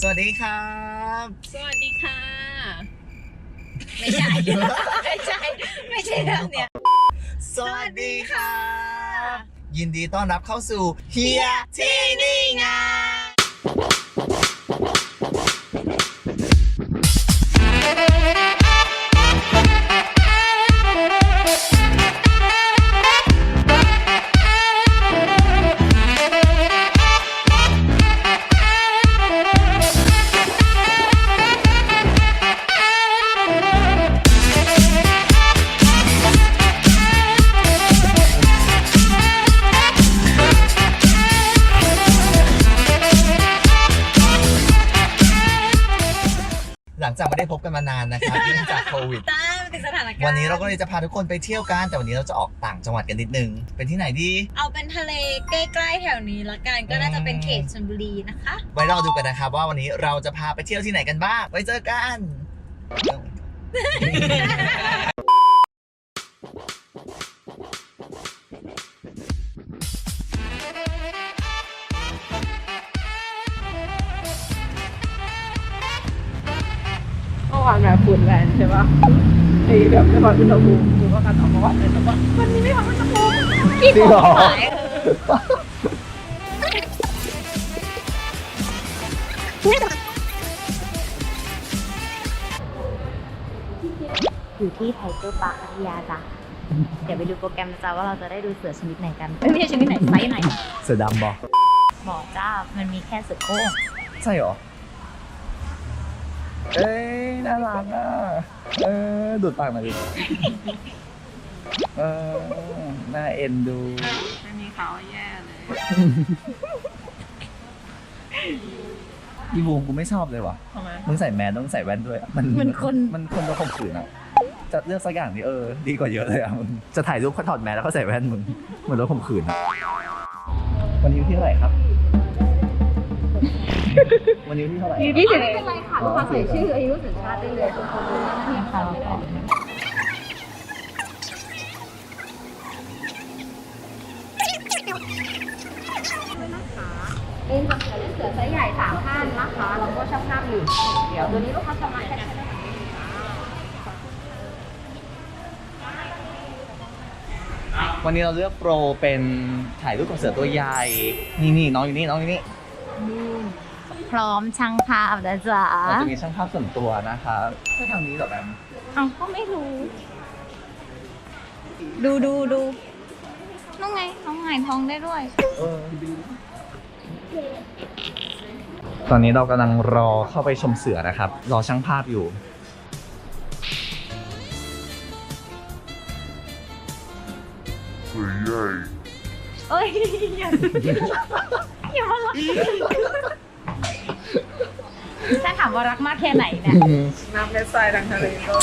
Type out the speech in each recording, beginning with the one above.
สวัสดีครับ สวัสดีค่ะ ไม่ใช่ ไม่ใช่ ไม่ใช่เรื่องเนี้ย สวัสดีครับยินดีต้อนรับเข้าสู่เฮียที่นี่ไง นมานานนะครับเนื่องจากโควิด ตามติดสถานการณ์วันนี้เราก็เลยจะพาทุกคนไปเที่ยวกัน แต่วันนี้เราจะออกต่างจังหวัดกันนิดนึง เป็นที่ไหนดี เอาเป็นทะเลใกล้ๆแถวนี้ละกัน ก็น่าจะเป็นเขตชลบุรีนะคะ ไว้รอดูกันนะครับว่าวันนี้เราจะพาไปเที่ยวที่ไหนกันบ้าง ไว้เจอกัน อวานแบบฝุ่นแรงใช่ปะไอ้แบบไม่วัดอุณหภูมิดูว่าการออกมาวัดเลยแต่ว่าวันนี้ไม่วัดอุณหภูมิจริงเหรอ หายอยู่ที่ไทเกอร์ปาร์คพัทยาจ้ะ เดี๋ยวไปดูโปรแกรมนะจ๊ะว่าเราจะได้ดูเสือชนิดไหนกันเอ้ยไม่ใช่ชนิดไหนไซส์ไหนเสือดำบอกบอกจ้ามันมีแค่เสือโคร่งใช่เหรอ เอ้ยน่ารักอะเออดูดปากหน่อยดิเออน่าเอ็นดู ไม่มีเขาแย่เลยอีบูมกูไม่ชอบเลยว่ะ ทำไมมึงใส่แมสต้องใส่แว่นด้วย มันมันคน มันคนจะข่มขืนอะ จะเลือกสักอย่างนี่เออ ดีกว่าเยอะเลยอะมึงจะถ่ายรูปเขาถอดแมสแล้วเขาใส่แว่นมึงเหมือนรถข่มขืนอะ วันนี้วันที่เท่าไหร่ครับ วันนี้วันที่เท่าไหร่ยี่สิบไม่เป็นไรค่ะลูกค้าใส่ชื่ออายุสัญชาติได้เลยทุกคนรู้ว่านี่ค่ะเป็นเสือเล่นเสือไซส์ใหญ่สามข้างนะคะแล้วก็ช่างภาพหนึ่งเดี๋ยวตัวนี้ลูกค้าสามารถแค่ใช้ได้วันนี้เราเลือกโปรเป็นถ่ายรูปกับเสือตัวใหญ่ นี่นี่น้องอยู่นี่น้องอยู่นี่ พร้อมช่างภาพนะจ๊ะเราจะมีช่างภาพส่วนตัวนะครับใช่ทางนี้เหรอแบมเอาก็ไม่รู้ ดูดูดูน้องไงน้องหงายท้องได้ด้วยเออดีตอนนี้เรากำลังรอเข้าไปชมเสือนะครับ รอช่างภาพอยู่เอ้ยอย่าอย่ามารัก ถ้าถามว่ารักมากแค่ไหนเนี่ยน้ำเม็ดทรายทางทะเลก็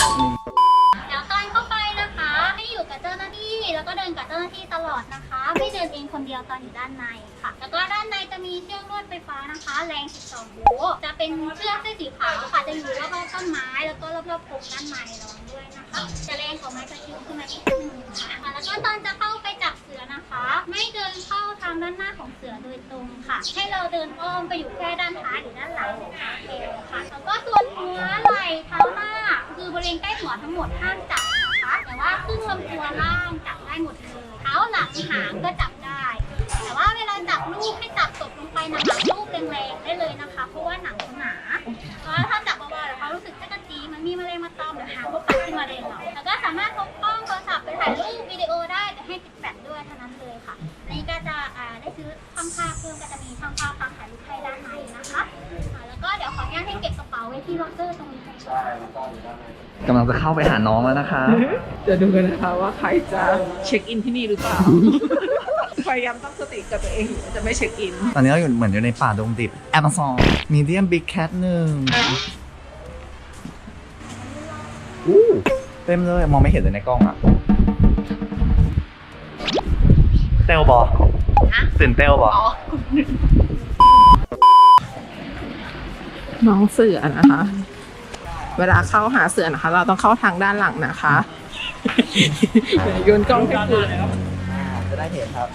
เดี๋ยวตอนเข้าไปนะคะให้อยู่กับเจ้าหน้าที่แล้วก็เดินกับเจ้าหน้าที่ตลอดนะคะ ไม่เดินเองคนเดียวตอนอยู่ด้านในค่ะ แล้วก็ด้านในจะมีเชือกลวดไฟฟ้านะคะ แรง 12โวลต์จะเป็นเชือกเส้นสีขาวค่ะจะอยู่รอบๆต้นไม้ แล้วก็รอบๆโพรงด้านในระวังด้วยนะคะ จะแรงกว่าไม้ตะคิวขึ้นมาอีกนิดนึงค่ะแล้วก็ตอนจะเข้าไปจับเสือ นะคะ ไม่เดินเข้าทางด้านหน้าของเสือโดยตรงค่ะ ให้เราเดินอ้อมไปอยู่แค่ด้านท้ายหรือด้านหลังของขาเอวค่ะแล้วก็ส่วนหัวไหล่เท้าหน้า คือบริเวณใกล้หัวทั้งหมดห้ามจับนะคะแต่ว่าครึ่งลำตัวล่างจับได้หมดเลยเท้าหลังหางก็จับได้ แต่ว่าเวลาจับลูกให้จับตกลงไปหนักๆลูกแรงๆได้เลยนะคะเพราะ ก็จะมีช่างภาพฟังถ่ายรูปให้ด้านในนะคะอ่าแล้วก็เดี๋ยวขออนุญาตให้เก็บกระเป๋าไว้ที่ล็อกเกอร์ตรงนี้ค่ะกำลังจะเข้าไปหาน้องแล้วนะคะ จะดูกันนะคะว่าใครจะเช็คอินที่นี่หรือเปล่า พยายามตั้งสติกับตัวเองว่าจะไม่เช็คอิน ตอนนี้เราอยู่เหมือนอยู่ในป่าดงดิบ Amazon Medium Big Cat หนึ่งอู้เต็มเลย มองไม่เห็นเลยในกล้องอะเตลบอ ตื่นเตลบอน้องเสือนะคะ เวลาเข้าหาเสือนะคะ เราต้องเข้าทางด้านหลังนะคะโยนกล้องให้คุณจะได้เห็นครับ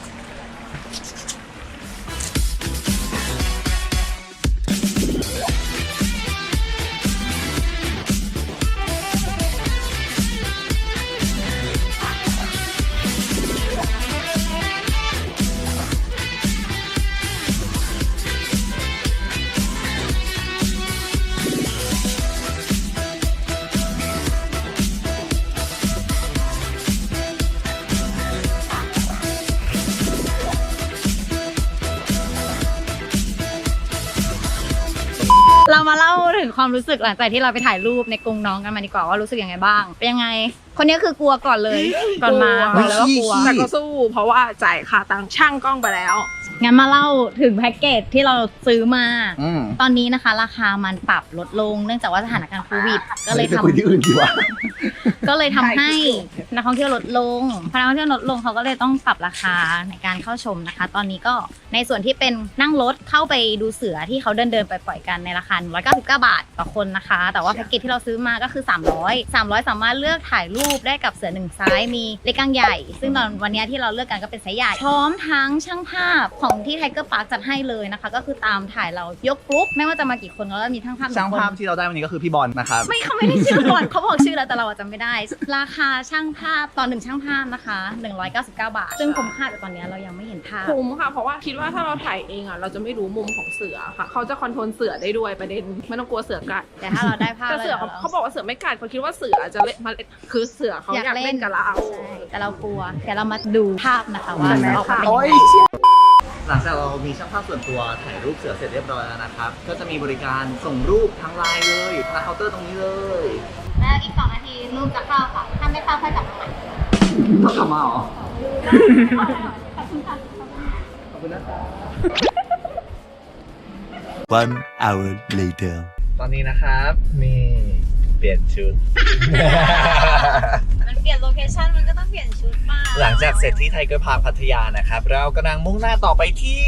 ความรู้สึกหลังจากที่เราไปถ่ายรูปในกรงน้องกันมาดีกว่าว่ารู้สึกยังไงบ้าง เป็นยังไง คนนี้คือกลัวก่อนเลย ก่อนมาลัวบอกเลยว่ากลัว แต่ก็สู้เพราะว่าจ่ายค่าตังค์ช่างกล้องไปแล้ว งั้นมาเล่าถึงแพ็กเกจที่เราซื้อมา อืม ตอนนี้นะคะ ราคามันปรับลดลงเนื่องจากว่าสถานการณ์โควิด ก็เลยไปทำคุยที่อื่นดีกว่า ก็เลยทำให้นักท่องเที่ยวลดลงพอนักท่องเที่ยวลดลงเขาก็เลยต้องปรับราคาในการเข้าชมนะคะ ตอนนี้ก็ในส่วนที่เป็นนั่งรถเข้าไปดูเสือที่เขาเดินเดินๆไปปล่อยกันในราคา199 บาทต่อคนนะคะ แต่ว่าแพ็กเกจที่เราซื้อมาก็คือ 300 300 สามารถเลือกถ่ายรูปได้กับเสือหนึ่งไซส์มีเล็กกลางใหญ่ ซึ่งตอนวันนี้ที่เราเลือกกันก็เป็นไซส์ใหญ่พร้อมทั้งช่างภาพของที่ไทเกอร์พาร์คจัดให้เลยนะคะ ก็คือตามถ่ายเรายกกรุ๊ปไม่ว่าจะมากี่คนก็มีทั้งภาพหนึ่ช่างคนภาพที่เราได้วันนี้ก็คือพี่บอลนะครับไม่เขาไม่ได้ชื่อก่อนเขาบอกชื่อแล้วแต่เราอะจำไม่ได้ ราคาช่างภาพตอนหนึ่งช่างภาพนะคะ 199 บาท ซึ่งคุ้มค่าแต่ตอนนี้เรายังไม่เห็นภาพคุ้มค่ะ เพราะว่าคิดว่าถ้าเราถ่ายเองอะเราจะไม่รู้มุมของเสือค่ะ เขาจะคอนโทรลเสือได้ด้วยประเด็นไม่ต้องกลัวเสือกัดแต่ถ้าเราได้ภาพแต่เสือเขาแล้วเขาบอกว่าเสือไม่กัดเขาคิดว่าเสือจะเล่นมาเล่นคือเสือเขาอยากเล่นกับเราใช่แต่เรากลัวเดี๋ยวเรามาดูภาพนะคะว่าใช่ไหมออกมาเป็นโอ้ยังยไงหลังจากเรามีช่างภาพส่วนตัวถ่ายรูปเสือเสร็จเรียบร้อยแล้วนะครับ ก็จะมีบริการส่งรูปทางไลน์เลยหน้าเคาน์เตอร์ตรงนี้เลย แล้วอีกสองนาทีรูปจะเข้าค่ะ ถ้าไม่เข้าค่อยกลับมาใหม่ต้องกลับมาเหรอขอบคุณค่ะ ขอบคุณนะครับ One hour later. ตอนนี้นะครับนี่เปลี่ยนชุด มันเปลี่ยนโลเคชั่นมันก็ต้องเปลี่ยนชุดมาหลังจากเสร็จที่ไทเกอร์พาร์คพัทยานะครับ เรากำลังมุ่งหน้าต่อไปที่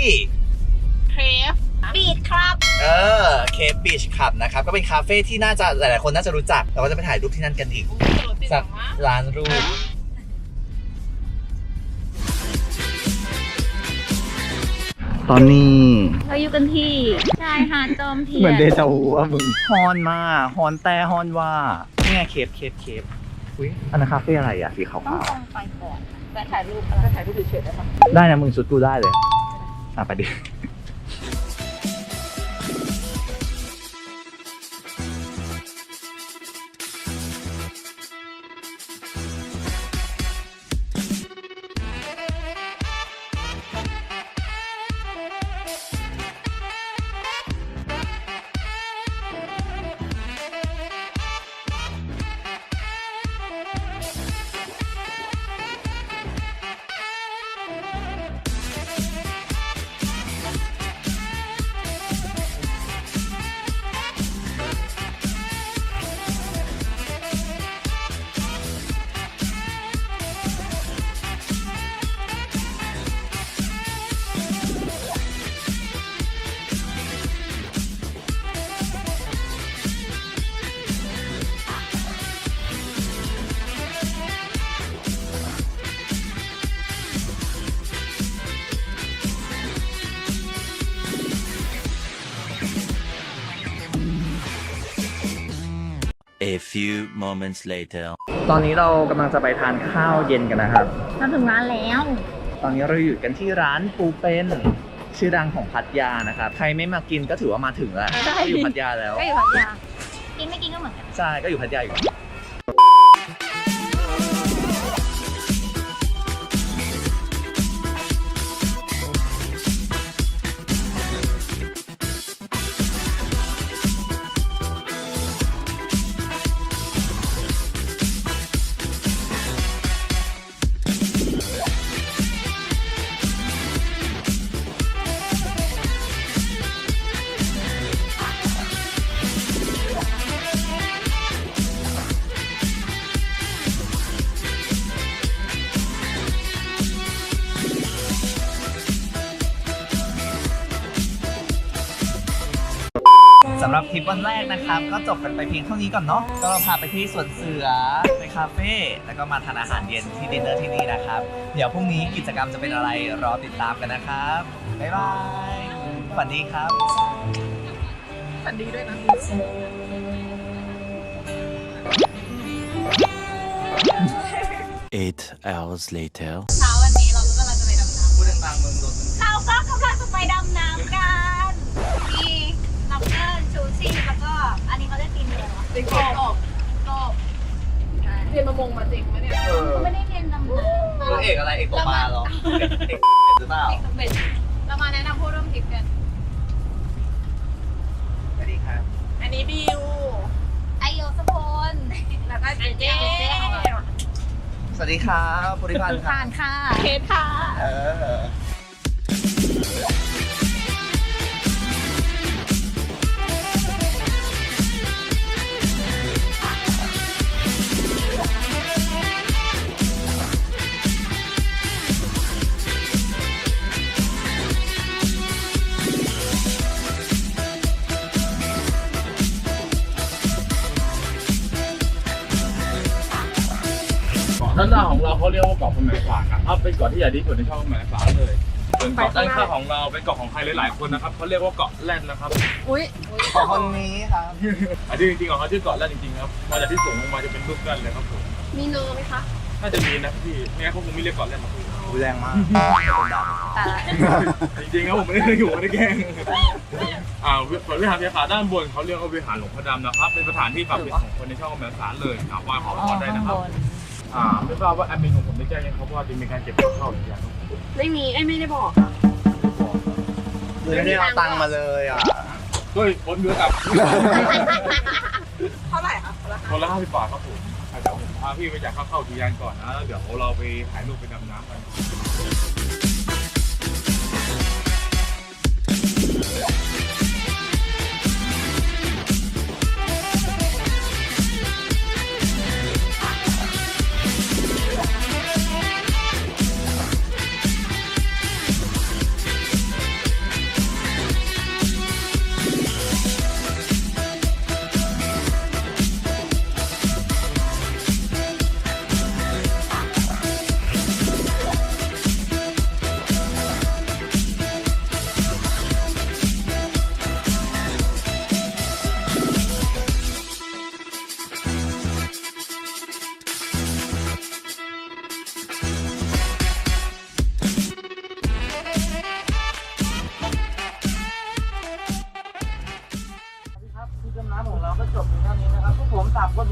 เครฟ บีดครับเออเคปบีชคับนะครับ ก็เป็นคาเฟ่ที่น่าจะหลายๆคนน่าจะรู้จัก เราก็จะไปถ่ายรูปที่นั่นกันอีก สักร้านรูป ตอนนี้เราอยู่กันที่ชายหาดจอมเทียนเหมือนเดจาวูว่ามึงฮอนมาฮอนแต่ฮอนว่านี่ไงเคปเคปเคปอุ้ยอันนั้นคาเฟ่อะไรอะสีขาวต้องตรงไปก่อนไปถ่ายรูปกันไปถ่ายรูปเฉยๆได้ปะๆได้นะมึงชุดกูได้เลย อะไปดิ A few moments later. ตอนนี้เรากำลังจะไปทานข้าวเย็นกันนะครับ มาถึงร้านแล้ว ตอนนี้เราอยู่กันที่ร้านปูเป็นชื่อดังของพัทยานะครับ ใครไม่มากินก็ถือว่ามาถึงแล้วใช่ ก็อยู่พัทยาแล้ว ก็อยู่พัทยา กินไม่กินก็เหมือนกัน ใช่ ก็อยู่พัทยาอยู่ สำหรับทริปวันแรกนะครับ ก็จบกันไปเพียงเท่านี้ก่อนเนาะก็พาไปที่สวนเสือไปคาเฟ่แล้วก็มาทานอาหารเย็นที่ดินเนอร์ที่นี่นะครับ เดี๋ยวพรุ่งนี้กิจกรรมจะเป็นอะไรรอติดตามกันนะครับบ๊ายบายฝันดีครับอันดีด้วยนะ Eight hours later. เด็กอบตอบเรียนมาะมงมาจริงไหมเนี่ยเออไม่ได้เรียนลำน้ำตัวเอกอะไรเอกตกปลาหรอเอกเป็ดหรือเปล่า เป็ดเรามาแนะนำผู้ร่วมทริปกัน สวัสดีครับ อันนี้บิวไอโยสพลแล้วก็เจเจสวัสดีครับบริพันธ์ค่านค่ะ เคทค่ะ เออ ด้านหน้าของเราเขาเรียกว่าเกาะพะแมฝางนะครับเป็นเกาะที่ใหญ่ที่สุดในช่องพะแมฝางเลยส่วนเกาะด้านข้างของเราเป็นเกาะของใครหลายๆคนนะครับเขาเรียกว่าเกาะแรดนะครับอุ้ยขอคนนี้ครับอันนี้จริงๆของเขาชื่อเกาะแรดจริงๆครับมาจากที่สูงลงมาจะเป็นรูปกันเลยครับผมมีเนอร์ไหมคะน่าจะมีนะพี่ไม่งั้นเขาคงไม่เรียกเกาะแรดหรอกพี่ดูแรงมากเป็นดจริงๆครับผมไม่ได้อยู่ไม่ได้แกล้งอ่าส่วนวิหารเพียขาด้านบนเขาเรียกว่าวิหารหลวงพ่อดำนะครับ เป็นสถานที่ฝากปิดของคนในช่องพะแมฝางเลยกราบไหว้ขอพรได้นะครับ อ่าไม่ทราบว่าแอดมินของผมได้แจ้งยังครับว่าจะมีการเก็บค่าเข้าหรือยังครับไม่มีไอ้ยไม่ได้บอกำคือไม่ได้เอาตังค์มาเลยอะด้วยคนเยอะกับ เท่าไหร่คะคนละห้าสิบบาทครับผมอะเดี๋ยวผมพาพี่ไปจ่ายค่าเข้าอุทยานก่อนนะแล้วเดี๋ยวเราไปถ่ายรูปไปดำน้ำกัน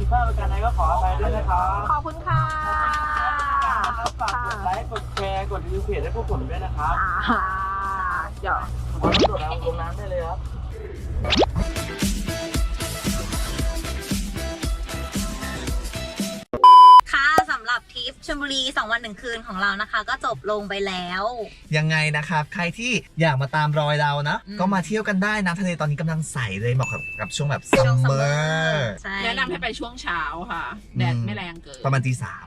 ผมสามคนผิดพลาดประการใดก็ขออภัยด้วยนะครับขอบคุณค่ะนะครับฝากกดไลค์กดแชร์กดรีวิวเพจให้พวกผมด้วยนะครับอ่าเดี๋ยวขอรับตัวแล้วลงน้ำได้เลยครับ ลบุรี2วัน1คืนของเรานะคะ ก็จบลงไปแล้ว ยังไงนะครับ ใครที่อยากมาตามรอยเรานะ อืม ก็มาเที่ยวกันได้น้ำทะเลตอนนี้กำลังใสเลยเหมาะกับกับช่วงแบบซัช่วมงซัมเมเมออร์ร์ ใช่แนะนำให้ไปช่วงเช้าค่ะ แดดไม่แรงเกิน ประมาณตีสาม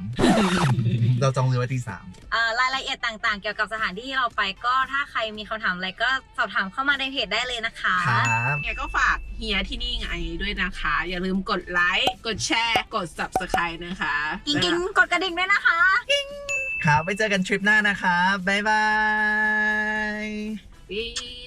เราจองเรือไว้ตีสามอ่ารายละเอียดต่างๆ เกี่ยวกับสถานที่ที่เราไปก็ถ้าใครมีคำถามอะไรก็สอบถามเข้ามาในเพจได้เลยนะคะ ครับเนี่ยก็ฝากเฮียที่นี่ไงด้วยนะคะ อย่าลืมกดไลค์ กดแชร์ กด subscribe นะคะ กิ้งกิ้งกดกระดิ่งด้วยนะคะครับไว้เจอกันทริปหน้านะครับบ๊ายบายบ๊ายบาย